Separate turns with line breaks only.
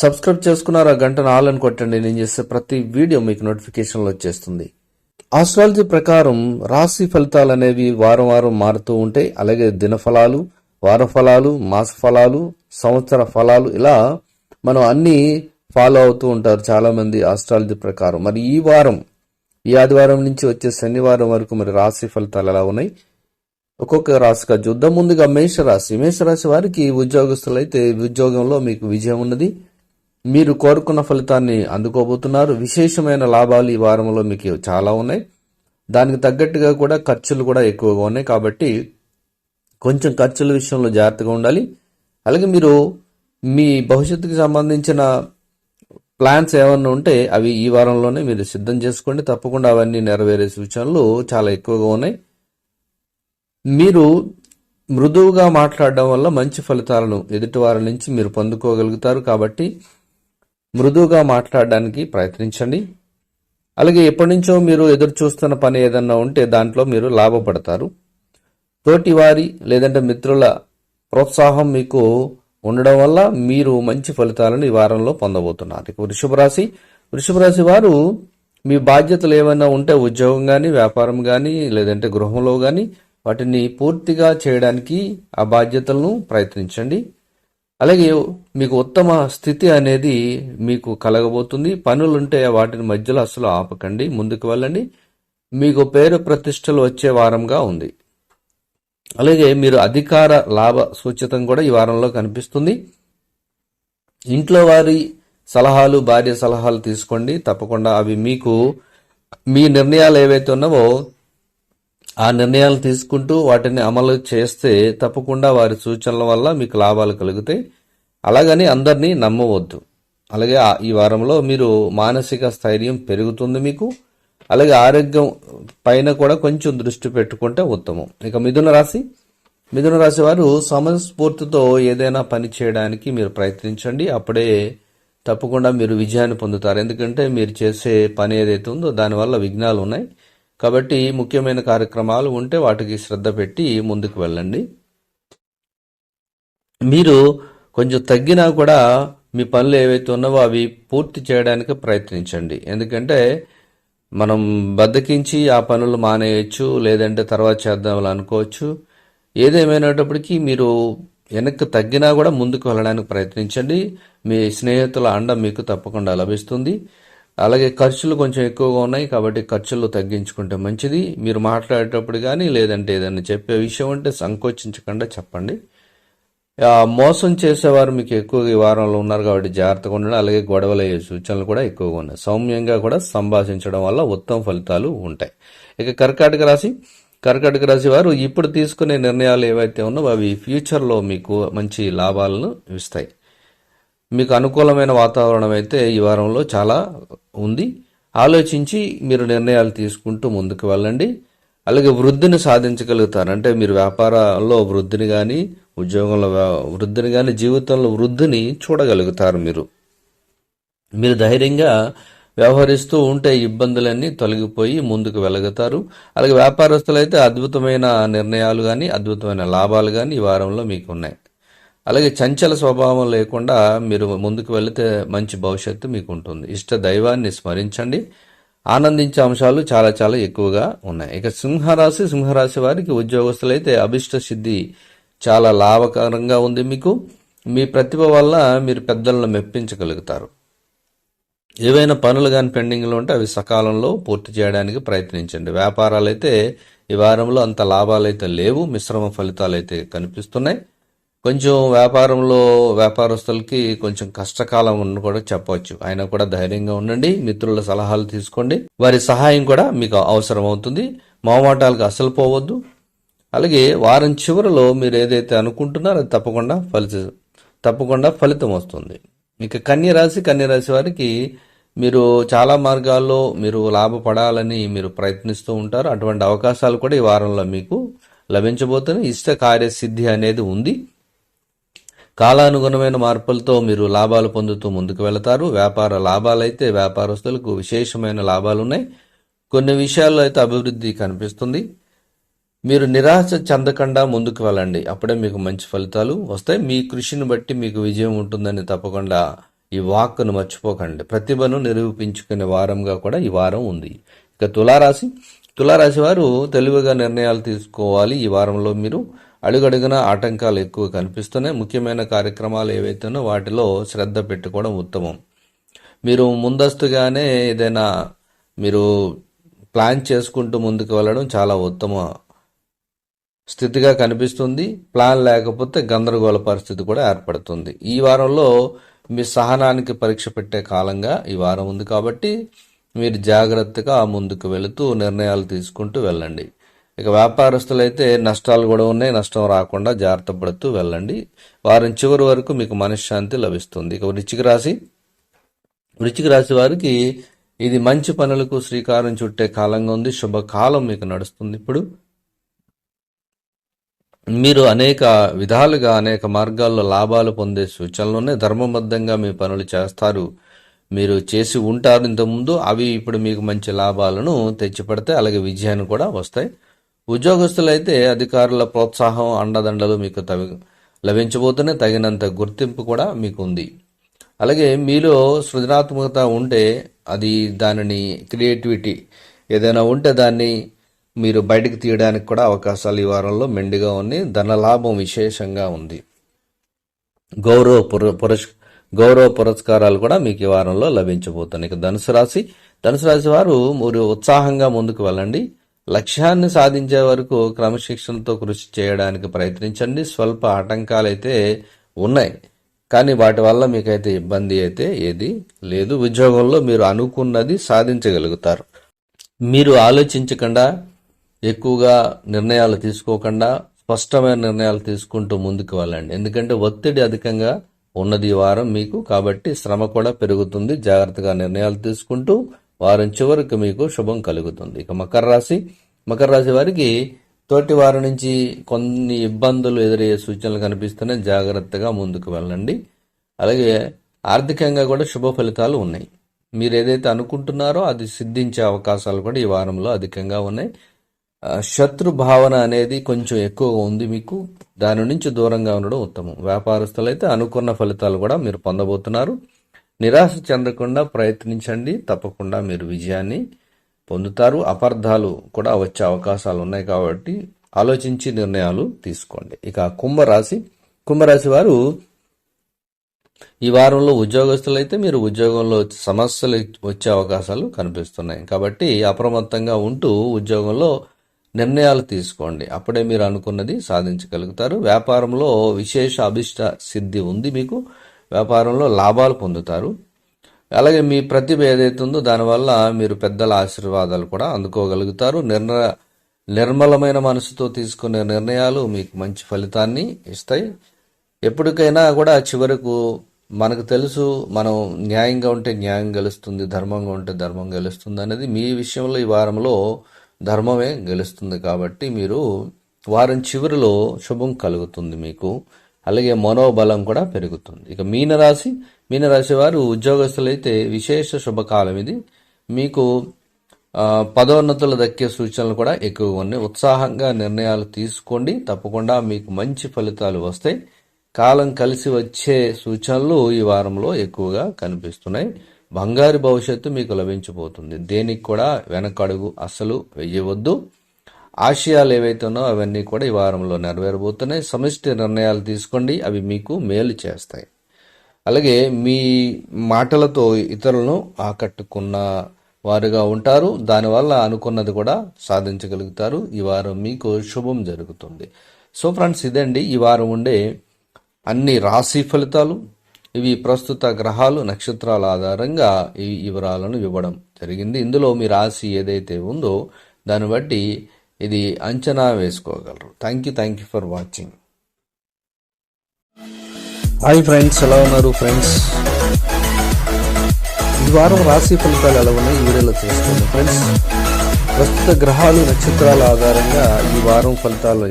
Subscribe చేసుకున్నారు ఆ గంటను ఆల్ అని కొట్టండి. నేను చేసే ప్రతి వీడియో మీకు నోటిఫికేషన్లు వచ్చేస్తుంది. ఆస్ట్రాలజీ ప్రకారం రాశి ఫలితాలు అనేవి వారం వారం మారుతూ ఉంటాయి అలాగే దినఫలాలు వార ఫలాలు మాస ఫలాలు సంవత్సర ఫలాలు ఇలా మనం అన్ని ఫాలో అవుతూ ఉంటారు చాలా మంది ఆస్ట్రాలజీ ప్రకారం. మరి ఈ వారం ఈ ఆదివారం నుంచి వచ్చే శనివారం వరకు మరి రాశి ఫలితాలు ఎలా ఉన్నాయి? ఒక్కొక్క రాశిగా చూద్దాం. ముందుగా మేషరాశి. మేషరాశి వారికి ఉద్యోగస్తులైతే ఉద్యోగంలో మీకు విజయం ఉన్నది. మీరు కోరుకున్న ఫలితాన్ని అందుకోబోతున్నారు. విశేషమైన లాభాలు ఈ వారంలో మీకు చాలా ఉన్నాయి. దానికి తగ్గట్టుగా కూడా ఖర్చులు కూడా ఎక్కువగా ఉన్నాయి కాబట్టి కొంచెం ఖర్చుల విషయంలో జాగ్రత్తగా ఉండాలి. అలాగే మీరు మీ భవిష్యత్తుకు సంబంధించిన ప్లాన్స్ ఏమన్నా ఉంటే అవి ఈ వారంలోనే మీరు సిద్ధం చేసుకోండి. తప్పకుండా అవన్నీ నెరవేరే సూచనలు చాలా ఎక్కువగా ఉన్నాయి. మీరు మృదువుగా మాట్లాడడం వల్ల మంచి ఫలితాలను ఎదుటివారి నుంచి మీరు పొందుకోగలుగుతారు కాబట్టి మృదువుగా మాట్లాడడానికి ప్రయత్నించండి. అలాగే ఎప్పటి నుంచో మీరు ఎదురు చూస్తున్న పని ఏదన్నా ఉంటే దాంట్లో మీరు లాభపడతారు. తోటి వారి లేదంటే మిత్రుల ప్రోత్సాహం మీకు ఉండడం వల్ల మీరు మంచి ఫలితాలను ఈ వారంలో పొందబోతున్నారు. ఇక వృషభ రాశి. వృషభ రాశి వారు మీ బాధ్యతలు ఏమైనా ఉంటే ఉద్యోగం కానీ వ్యాపారం కానీ లేదంటే గృహంలో కానీ వాటిని పూర్తిగా చేయడానికి ఆ బాధ్యతలను ప్రయత్నించండి. అలాగే మీకు ఉత్తమ స్థితి అనేది మీకు కలగబోతుంది. పనులుంటే వాటిని మధ్యలో అసలు ఆపకండి. ముందుకు వెళ్ళండి. మీకు పేరు ప్రతిష్టలు వచ్చే వారంగా ఉంది. అలాగే మీరు అధికార లాభ సూచితం కూడా ఈ వారంలో కనిపిస్తుంది. ఇంట్లో వారి సలహాలు భార్య సలహాలు తీసుకోండి. తప్పకుండా అవి మీకు మీ నిర్ణయాలు ఏవైతే ఉన్నావో ఆ నిర్ణయాలు తీసుకుంటూ వాటిని అమలు చేస్తే తప్పకుండా వారి సూచనల వల్ల మీకు లాభాలు కలుగుతాయి అలాగని అందరినీ నమ్మవద్దు. అలాగే ఈ వారంలో మీరు మానసిక స్థైర్యం పెరుగుతుంది మీకు అలాగే ఆరోగ్యం పైన కూడా కొంచెం దృష్టి పెట్టుకుంటే ఉత్తమం. ఇక మిథున రాశి. మిథున రాశి వారు సమస్ఫూర్తితో ఏదైనా పని చేయడానికి మీరు ప్రయత్నించండి. అప్పుడే తప్పకుండా మీరు విజయాన్ని పొందుతారు. ఎందుకంటే మీరు చేసే పని ఏదైతే ఉందో దానివల్ల విఘ్నాలు ఉన్నాయి కాబట్టి ముఖ్యమైన కార్యక్రమాలు ఉంటే వాటికి శ్రద్ధ పెట్టి ముందుకు వెళ్ళండి. మీరు కొంచెం తగ్గినా కూడా మీ పనులు ఏవైతే ఉన్నావో అవి పూర్తి చేయడానికి ప్రయత్నించండి. ఎందుకంటే మనం బద్దకించి ఆ పనులు మానేయచ్చు లేదంటే తర్వాత చేద్దాం అనుకోవచ్చు. ఏదేమైనప్పటికీ మీరు వెనక్కి తగ్గినా కూడా ముందుకు వెళ్ళడానికి ప్రయత్నించండి. మీ స్నేహితుల అండ మీకు తప్పకుండా లభిస్తుంది. అలాగే ఖర్చులు కొంచెం ఎక్కువగా ఉన్నాయి కాబట్టి ఖర్చులు తగ్గించుకుంటే మంచిది. మీరు మాట్లాడేటప్పుడు కానీ లేదంటే ఏదైనా చెప్పే విషయం ఉంటే సంకోచించకుండా చెప్పండి. మోసం చేసేవారు మీకు ఎక్కువగా ఈ వారంలో ఉన్నారు కాబట్టి జాగ్రత్తగా ఉండడం. అలాగే గొడవలు అయ్యే సూచనలు కూడా ఎక్కువగా ఉన్నాయి. సౌమ్యంగా కూడా సంభాషించడం వల్ల ఉత్తమ ఫలితాలు ఉంటాయి. ఇక కర్కాటక రాశి. కర్కాటక రాశి వారు ఇప్పుడు తీసుకునే నిర్ణయాలు ఏవైతే ఉన్నో అవి ఫ్యూచర్లో మీకు మంచి లాభాలను ఇస్తాయి. మీకు అనుకూలమైన వాతావరణం అయితే ఈ వారంలో చాలా ఉంది. ఆలోచించి మీరు నిర్ణయాలు తీసుకుంటూ ముందుకు వెళ్ళండి. అలాగే వృద్ధిని సాధించగలుగుతారు. అంటే మీరు వ్యాపారంలో వృద్ధిని కానీ ఉద్యోగంలో వృద్ధిని కానీ జీవితంలో వృద్ధిని చూడగలుగుతారు మీరు. మీరు ధైర్యంగా వ్యవహరిస్తూ ఉంటే ఇబ్బందులన్నీ తొలగిపోయి ముందుకు వెలుగుతారు. అలాగే వ్యాపారస్తులైతే అద్భుతమైన నిర్ణయాలు కానీ అద్భుతమైన లాభాలు కానీ ఈ వారంలో మీకు ఉన్నాయి అలాగే చంచల స్వభావం లేకుండా మీరు ముందుకు వెళితే మంచి భవిష్యత్తు మీకు ఉంటుంది ఇష్ట దైవాన్ని స్మరించండి. ఆనందించే అంశాలు చాలా చాలా ఎక్కువగా ఉన్నాయి. ఇక సింహరాశి సింహరాశి వారికి ఉద్యోగస్తులైతే అభిష్ట సిద్ధి చాలా లాభకరంగా ఉంది మీకు. మీ ప్రతిభ వల్ల మీరు పెద్దలను మెప్పించగలుగుతారు. ఏవైనా పనులు కానీ పెండింగ్లో ఉంటే అవి సకాలంలో పూర్తి చేయడానికి ప్రయత్నించండి. వ్యాపారాలు అయితే ఈ వారంలో అంత లాభాలు అయితే లేవు. మిశ్రమ ఫలితాలు అయితే కనిపిస్తున్నాయి. కొంచెం వ్యాపారంలో వ్యాపారస్తులకి కొంచెం కష్టకాలం అని కూడా చెప్పవచ్చు. ఆయన కూడా ధైర్యంగా ఉండండి మిత్రుల సలహాలు తీసుకోండి. వారి సహాయం కూడా మీకు అవసరం అవుతుంది మొహమాటాలకు అసలు పోవద్దు. అలాగే వారం చివరిలో మీరు ఏదైతే అనుకుంటున్నారో అది తప్పకుండా ఫలిత తప్పకుండా ఫలితం వస్తుంది. ఇక కన్య రాశి కన్య రాశి వారికి మీరు చాలా మార్గాల్లో మీరు లాభపడాలని మీరు ప్రయత్నిస్తూ ఉంటారు. అటువంటి అవకాశాలు కూడా ఈ వారంలో మీకు లభించబోతున్నాయి. ఇష్ట కార్యసిద్ధి అనేది ఉంది. కాలానుగుణమైన మార్పులతో మీరు లాభాలు పొందుతూ ముందుకు వెళతారు. వ్యాపార లాభాలైతే వ్యాపారస్తులకు విశేషమైన లాభాలు ఉన్నాయి కొన్ని విషయాల్లో అయితే అభివృద్ధి కనిపిస్తుంది. మీరు నిరాశ చెందకుండా ముందుకు వెళ్ళండి. అప్పుడే మీకు మంచి ఫలితాలు వస్తాయి. మీ కృషిని బట్టి మీకు విజయం ఉంటుందని తప్పకుండా ఈ వాక్కును మర్చిపోకండి. ప్రతిభను నిరూపించుకునే వారంగా కూడా ఈ వారం ఉంది. ఇక తులారాశి. తులారాశి వారు తెలివిగా నిర్ణయాలు తీసుకోవాలి. ఈ వారంలో మీరు అడుగడుగున ఆటంకాలు ఎక్కువ కనిపిస్తున్నాయి ముఖ్యమైన కార్యక్రమాలు ఏవైతేనో వాటిలో శ్రద్ధ పెట్టుకోవడం ఉత్తమం. మీరు ముందస్తుగానే ఏదైనా మీరు ప్లాన్ చేసుకుంటూ ముందుకు వెళ్ళడం చాలా ఉత్తమ స్థితిగా కనిపిస్తుంది. ప్లాన్ లేకపోతే గందరగోళ పరిస్థితి కూడా ఏర్పడుతుంది. ఈ వారంలో మీ సహనానికి పరీక్ష పెట్టే కాలంగా ఈ వారం ఉంది కాబట్టి మీరు జాగ్రత్తగా ముందుకు వెళుతూ నిర్ణయాలు తీసుకుంటూ వెళ్ళండి. ఇక వ్యాపారస్తులైతే నష్టాలు కూడా ఉన్నాయి నష్టం రాకుండా జాగ్రత్త పడుతూ వెళ్ళండి. వారం చివరి వరకు మీకు మనశ్శాంతి లభిస్తుంది. ఇక వృచ్చిక రాశి. వృచ్చిక రాశి వారికి ఇది మంచి పనులకు శ్రీకారం చుట్టే కాలంగా ఉంది. శుభకాలం మీకు నడుస్తుంది ఇప్పుడు. మీరు అనేక విధాలుగా అనేక మార్గాల్లో లాభాలు పొందే సూచనలోనే ధర్మబద్ధంగా మీ పనులు చేస్తారు. మీరు చేసి ఉంటారు ఇంతకుముందు. అవి ఇప్పుడు మీకు మంచి లాభాలను తెచ్చిపెడతాయి. అలాగే విజయాన్ని కూడా వస్తాయి. ఉద్యోగస్తులైతే అధికారుల ప్రోత్సాహం అండదండలు మీకు తవి లభించబోతున్నాయి తగినంత గుర్తింపు కూడా మీకు ఉంది అలాగే మీలో సృజనాత్మకత ఉంటే అది దానిని క్రియేటివిటీ ఏదైనా ఉంటే దాన్ని మీరు బయటకు తీయడానికి కూడా అవకాశాలు ఈ వారంలో మెండుగా ఉన్నాయి. ధన లాభం విశేషంగా ఉంది. గౌరవ పుర పురస్ గౌరవ పురస్కారాలు కూడా మీకు ఈ వారంలో లభించబోతున్నాయి. ఇక ధనుసు రాశి ధనుసు రాశి వారు మీరు ఉత్సాహంగా ముందుకు వెళ్ళండి. లక్ష్యాన్ని సాధించే వరకు క్రమశిక్షణతో కృషి చేయడానికి ప్రయత్నించండి. స్వల్ప ఆటంకాలు అయితే ఉన్నాయి. కానీ వాటి వల్ల మీకైతే ఇబ్బంది అయితే ఏది లేదు. ఉద్యోగంలో మీరు అనుకున్నది సాధించగలుగుతారు. మీరు ఆలోచించకుండా ఎక్కువగా నిర్ణయాలు తీసుకోకుండా స్పష్టమైన నిర్ణయాలు తీసుకుంటూ ముందుకు వెళ్ళండి. ఎందుకంటే ఒత్తిడి అధికంగా ఉన్నది ఈ వారం మీకు. కాబట్టి శ్రమ కూడా పెరుగుతుంది. జాగ్రత్తగా నిర్ణయాలు తీసుకుంటూ వారం చివరికి మీకు శుభం కలుగుతుంది. ఇక మకర రాశి మకర రాశి వారికి తోటి వారి నుంచి కొన్ని ఇబ్బందులు ఎదురయ్యే సూచనలు కనిపిస్తున్నాయి జాగ్రత్తగా ముందుకు వెళ్ళండి. అలాగే ఆర్థికంగా కూడా శుభ ఫలితాలు ఉన్నాయి. మీరు ఏదైతే అనుకుంటున్నారో అది సిద్ధించే అవకాశాలు కూడా ఈ వారంలో అధికంగా ఉన్నాయి. శత్రు భావన అనేది కొంచెం ఎక్కువగా ఉంది మీకు. దాని నుంచి దూరంగా ఉండడం ఉత్తమం. వ్యాపారస్తులైతే అనుకున్న ఫలితాలు కూడా మీరు పొందబోతున్నారు. నిరాశ చెందకుండా ప్రయత్నించండి. తప్పకుండా మీరు విజయాన్ని పొందుతారు. అపార్థాలు కూడా వచ్చే అవకాశాలు ఉన్నాయి కాబట్టి ఆలోచించి నిర్ణయాలు తీసుకోండి. ఇక కుంభరాశి. కుంభరాశి వారు ఈ వారంలో ఉద్యోగస్తులైతే మీరు ఉద్యోగంలో సమస్యలు వచ్చే అవకాశాలు కనిపిస్తున్నాయి. కాబట్టి అప్రమత్తంగా ఉంటూ ఉద్యోగంలో నిర్ణయాలు తీసుకోండి. అప్పుడే మీరు అనుకున్నది సాధించగలుగుతారు. వ్యాపారంలో విశేష అభిష్ట సిద్ధి ఉంది మీకు. వ్యాపారంలో లాభాలు పొందుతారు. అలాగే మీ ప్రతిభ ఏదైతే ఉందో దానివల్ల మీరు పెద్దల ఆశీర్వాదాలు కూడా అందుకోగలుగుతారు. నిర్ణ నిర్మలమైన మనసుతో తీసుకునే నిర్ణయాలు మీకు మంచి ఫలితాన్ని ఇస్తాయి. ఎప్పటికైనా కూడా చివరకు మనకు తెలుసు మనం న్యాయంగా ఉంటే న్యాయం గెలుస్తుంది ధర్మంగా ఉంటే ధర్మం గెలుస్తుంది అనేది మీ విషయంలో ఈ వారంలో ధర్మమే గెలుస్తుంది కాబట్టి మీరు వారం చివరిలో శుభం కలుగుతుంది మీకు. అలాగే మనోబలం కూడా పెరుగుతుంది. ఇక మీనరాశి మీనరాశి వారు ఉద్యోగస్తులైతే విశేష శుభకాలం ఇది. మీకు పదోన్నతులు దక్కే సూచనలు కూడా ఎక్కువగా ఉన్నాయి. ఉత్సాహంగా నిర్ణయాలు తీసుకోండి. తప్పకుండా మీకు మంచి ఫలితాలు వస్తాయి. కాలం కలిసి వచ్చే సూచనలు ఈ వారంలో ఎక్కువగా కనిపిస్తున్నాయి. బంగారు భవిష్యత్తు మీకు లభించబోతుంది. దేనికి కూడా వెనకడుగు అస్సలు వెయ్యవద్దు. ఆశయాలు ఏవైతే అవన్నీ కూడా ఈ వారంలో నెరవేరబోతున్నాయి. సమిష్టి నిర్ణయాలు తీసుకోండి. అవి మీకు మేలు చేస్తాయి. అలాగే మీ మాటలతో ఇతరులను ఆకట్టుకున్న వారుగా ఉంటారు. దానివల్ల అనుకున్నది కూడా సాధించగలుగుతారు. ఈ వారం మీకు శుభం జరుగుతుంది. సో ఫ్రెండ్స్ ఇదండి. ఈ వారం ఉండే అన్ని రాశి ఫలితాలు. ఇవి ప్రస్తుత గ్రహాలు నక్షత్రాల ఆధారంగా ఈ వివరాలను ఇవ్వడం జరిగింది. ఇందులో మీ రాశి ఏదైతే ఉందో దాన్ని బట్టి ఇది అంచనా వేసుకోగలరు. Thank you thank you for watching hi friends ఎలా ఉన్నారు ఫ్రెండ్స్ ఈ వారం రాశి ఫలితాలు ఎలా ఉన్నాయి? ఈ వీడియోలో తెలుసుకోండి ఫ్రెండ్స్ ప్రస్తుత గ్రహాలు నక్షత్రాల ఆధారంగా ఈ వారం ఫలితాలు